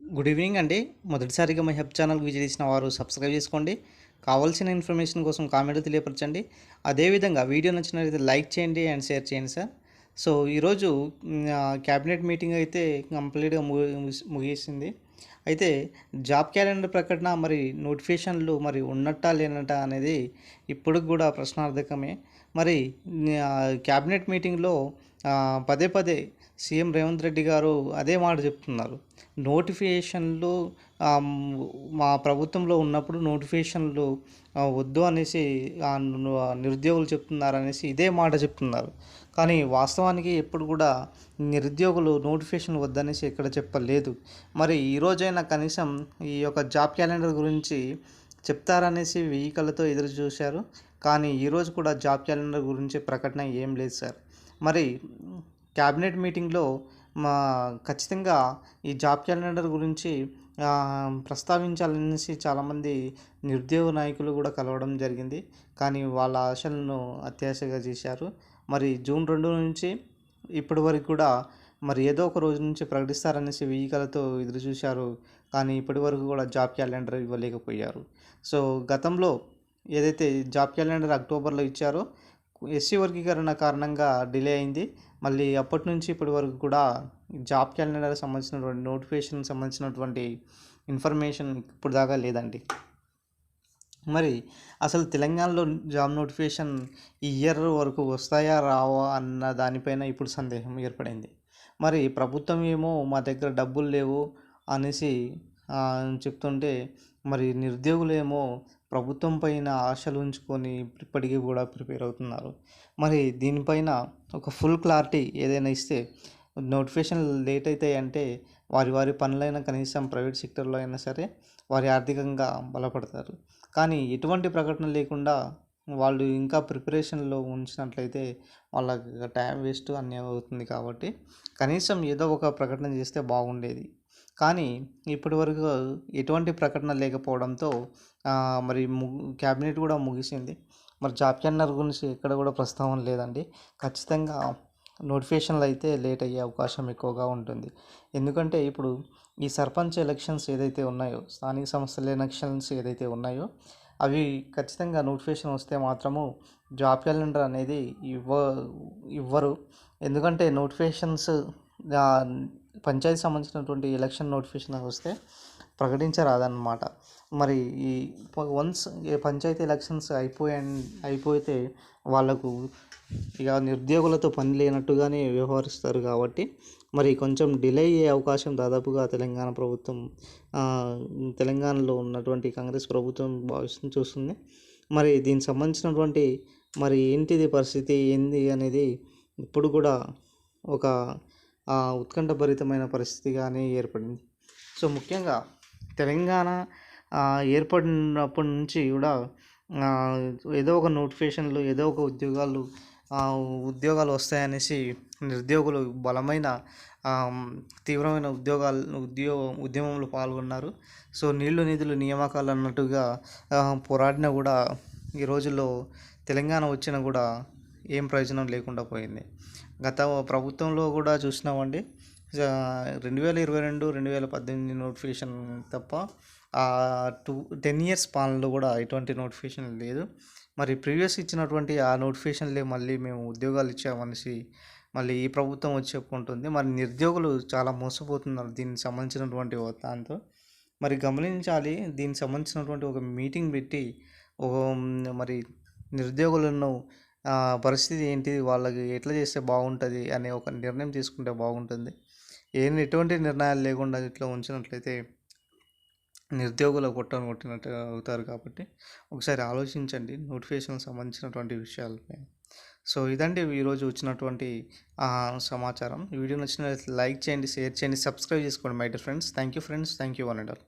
Good evening అండి. మొదటిసారిగా మా హెల్ప్ ఛానల్ విజిట్ చేసిన వారు సబ్స్క్రైబ్ చేసుకోండి. కావాల్సిన ఇన్ఫర్మేషన్ కోసం కామెంట్లు తెలియపరచండి. అదేవిధంగా వీడియో నచ్చినట్లయితే లైక్ చేయండి అండ్ షేర్ చేయండి సార్. సో ఈరోజు క్యాబినెట్ మీటింగ్ అయితే కంప్లీట్గా ముగి ముగిసింది. అయితే జాబ్ క్యాలెండర్ ప్రకటన మరి నోటిఫికేషన్లు మరి ఉన్నట్టా లేనట్టా అనేది ఇప్పుడు కూడా ప్రశ్నార్థకమే. మరి క్యాబినెట్ మీటింగ్లో పదే పదే సీఎం రేవంత్ రెడ్డి గారు అదే మాట చెప్తున్నారు. నోటిఫికేషన్లు మా ప్రభుత్వంలో ఉన్నప్పుడు నోటిఫికేషన్లు వద్దు అనేసి నిరుద్యోగులు చెప్తున్నారు అనేసి ఇదే మాట చెప్తున్నారు. కానీ వాస్తవానికి ఎప్పుడు కూడా నిరుద్యోగులు నోటిఫికేషన్ వద్దనేసి ఎక్కడ చెప్పలేదు. మరి ఈరోజైనా కనీసం ఈ యొక్క జాబ్ క్యాలెండర్ గురించి చెప్తారనేసి వెహికల్తో ఎదురు చూశారు. కానీ ఈరోజు కూడా జాబ్ క్యాలెండర్ గురించి ప్రకటన ఏం లేదు సార్. మరి క్యాబినెట్ మీటింగ్లో మా ఖచ్చితంగా ఈ జాబ్ క్యాలెండర్ గురించి ప్రస్తావించాలనేసి చాలామంది నిరుద్యోగ నాయకులు కూడా కలవడం జరిగింది. కానీ వాళ్ళ ఆశలను అత్యాశగా చేశారు. మరి జూన్ రెండు నుంచి ఇప్పటి వరకు కూడా మరి ఏదో ఒక రోజు నుంచి ప్రకటిస్తారనేసి వెయ్యికలతో ఎదురు చూశారు. కానీ ఇప్పటి వరకు కూడా జాబ్ క్యాలెండర్ ఇవ్వలేకపోయారు. సో గతంలో ఏదైతే జాబ్ క్యాలెండర్ అక్టోబర్లో ఇచ్చారో ఎస్సీ వర్గీకరణ కారణంగా డిలే అయింది. మళ్ళీ అప్పటి నుంచి ఇప్పటి వరకు కూడా జాబ్ క్యాలెండర్ సంబంధించినటువంటి నోటిఫికేషన్ సంబంధించినటువంటి ఇన్ఫర్మేషన్ ఇప్పుడు దాకా లేదండి. మరి అసలు తెలంగాణలో జాబ్ నోటిఫికేషన్ ఈ ఇయర్ వరకు వస్తాయా రావా అన్న దానిపైన ఇప్పుడు సందేహం ఏర్పడింది. మరి ప్రభుత్వం ఏమో మా దగ్గర డబ్బులు లేవు అనేసి చెప్తుంటే మరి నిరుద్యోగులేమో ప్రభుత్వం పైన ఆశలు ఉంచుకొని ఇప్పటికీ కూడా ప్రిపేర్ అవుతున్నారు. మరి దీనిపైన ఒక ఫుల్ క్లారిటీ ఏదైనా ఇస్తే నోటిఫికేషన్ లేట్ అవుతాయి అంటే వారి వారి పనులైనా కనీసం ప్రైవేట్ సెక్టర్లో అయినా సరే వారి ఆర్థికంగా బలపడతారు. కానీ ఎటువంటి ప్రకటన లేకుండా వాళ్ళు ఇంకా ప్రిపరేషన్లో ఉంచినట్లయితే వాళ్ళకి టైం వేస్ట్ అన్నీ అవుతుంది కాబట్టి కనీసం ఏదో ఒక ప్రకటన చేస్తే బాగుండేది. కానీ ఇప్పటి వరకు ఎటువంటి ప్రకటన లేకపోవడంతో మరి ము క్యాబినెట్ కూడా ముగిసింది. మరి జాబ్ క్యాలెండర్ గురించి ఎక్కడ కూడా ప్రస్తావన లేదండి. ఖచ్చితంగా నోటిఫికేషన్లు అయితే లేట్ అయ్యే అవకాశం ఎక్కువగా ఉంటుంది. ఎందుకంటే ఇప్పుడు ఈ సర్పంచ్ ఎలక్షన్స్ ఏదైతే ఉన్నాయో స్థానిక సంస్థల ఎలక్షన్స్ ఏదైతే ఉన్నాయో అవి ఖచ్చితంగా నోటిఫికేషన్ వస్తే మాత్రము జాబ్ క్యాలెండర్ అనేది ఇవ్వ ఇవ్వరు. ఎందుకంటే నోటిఫికేషన్స్ పంచాయతీ సంబంధించినటువంటి ఎలక్షన్ నోటిఫికేషన్ వస్తే ప్రకటించరాదన్నమాట. మరి ఈ వన్స్ పంచాయతీ ఎలక్షన్స్ అయిపోయా అయిపోతే వాళ్ళకు ఇక నిరుద్యోగులతో పని లేనట్టుగానే వ్యవహరిస్తారు కాబట్టి మరి కొంచెం డిలే అయ్యే అవకాశం దాదాపుగా తెలంగాణ ప్రభుత్వం తెలంగాణలో ఉన్నటువంటి కాంగ్రెస్ ప్రభుత్వం భావిస్తుంది చూస్తుంది. మరి దీనికి సంబంధించినటువంటి మరి ఏంటిది పరిస్థితి ఏంది అనేది ఇప్పుడు కూడా ఒక ఉత్కంఠభరితమైన పరిస్థితిగానే ఏర్పడింది. సో ముఖ్యంగా తెలంగాణ ఏర్పడినప్పటి నుంచి కూడా ఏదో ఒక నోటిఫికేషన్లు ఏదో ఒక ఉద్యోగాలు ఉద్యోగాలు వస్తాయనేసి నిరుద్యోగులు బలమైన తీవ్రమైన ఉద్యోగాలు ఉద్యోగ ఉద్యమంలో పాల్గొన్నారు. సో నీళ్ళు నిధులు నియామకాలు అన్నట్టుగా పోరాడినా కూడా ఈ రోజుల్లో తెలంగాణ వచ్చినా కూడా ఏం ప్రయోజనం లేకుండా పోయింది. గత ప్రభుత్వంలో కూడా చూసినామండి. రెండు వేల ఇరవై రెండు రెండు వేల పద్దెనిమిది నోటిఫికేషన్ తప్ప ఆ టూ టెన్ ఇయర్స్ పాలనలో కూడా ఎటువంటి నోటిఫికేషన్ లేదు. మరి ప్రీవియస్ ఇచ్చినటువంటి ఆ నోటిఫికేషన్లే మళ్ళీ మేము ఉద్యోగాలు ఇచ్చామనేసి మళ్ళీ ఈ ప్రభుత్వం వచ్చి చెప్పుకుంటుంది. మరి నిరుద్యోగులు చాలా మోసపోతున్నారు దీనికి సంబంధించినటువంటి దాంతో. మరి గమనించాలి దీనికి సంబంధించినటువంటి ఒక మీటింగ్ పెట్టి ఒక మరి నిరుద్యోగులను పరిస్థితి ఏంటి? వాళ్ళకి ఎట్లా చేస్తే బాగుంటుంది అనే ఒక నిర్ణయం తీసుకుంటే బాగుంటుంది. ఏం ఎటువంటి నిర్ణయాలు లేకుండా ఇట్లా ఉంచినట్లయితే నిరుద్యోగుల కొట్టను కొట్టినట్టు అవుతారు కాబట్టి ఒకసారి ఆలోచించండి. నోటిఫికేషన్కి సంబంధించినటువంటి విషయాలపై. సో ఇదండి ఈరోజు వచ్చినటువంటి సమాచారం. ఈ వీడియో నచ్చినట్లయితే లైక్ చేయండి షేర్ చేయండి సబ్స్క్రైబ్ చేసుకోండి my dear friends. Thank you friends. Thank you one and all.